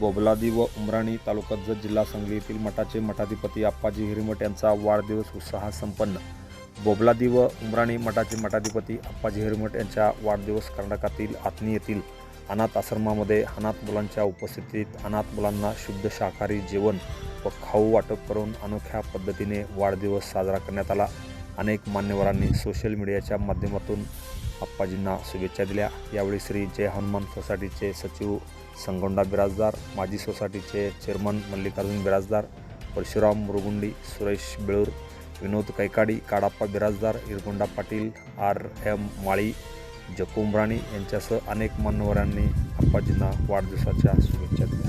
बोबलादी व उमराणी तालुक्यात जत जिल्हा सांगली येथील मठाचे मठाधिपती आप्पाजी हिरमट यांचा वाढदिवस उत्साहात संपन्न. बोबलादी व उमराणी मठाचे मठाधिपती आप्पाजी हिरमट यांच्या वाढदिवस कर्नाटकातील आत्नी येथील अनाथ आश्रमामध्ये अनाथ मुलांच्या उपस्थितीत अनाथ मुलांना शुद्ध शाकाहारी जेवण व खाऊ वाटप करून अनोख्या पद्धतीने वाढदिवस साजरा करण्यात आला. अनेक मान्यवरांनी सोशल मीडियाच्या माध्यमातून आप्पाजींना शुभेच्छा दिल्या. यावेळी श्री जय हनुमान सोसायटीचे सचिव संगोंडा बिराजदार माजी सोसायटीचे chairman Mallikarjun Biradar Parshuram Murgundi Suresh Belur Vinod Kaikadi Kadappa Biradar Irgonda Patil R M Mali Jakumbarani यांच्यासह अनेक मान्यवरांनी आप्पाजींना वाढदिवसाच्या शुभेच्छा दिल्या.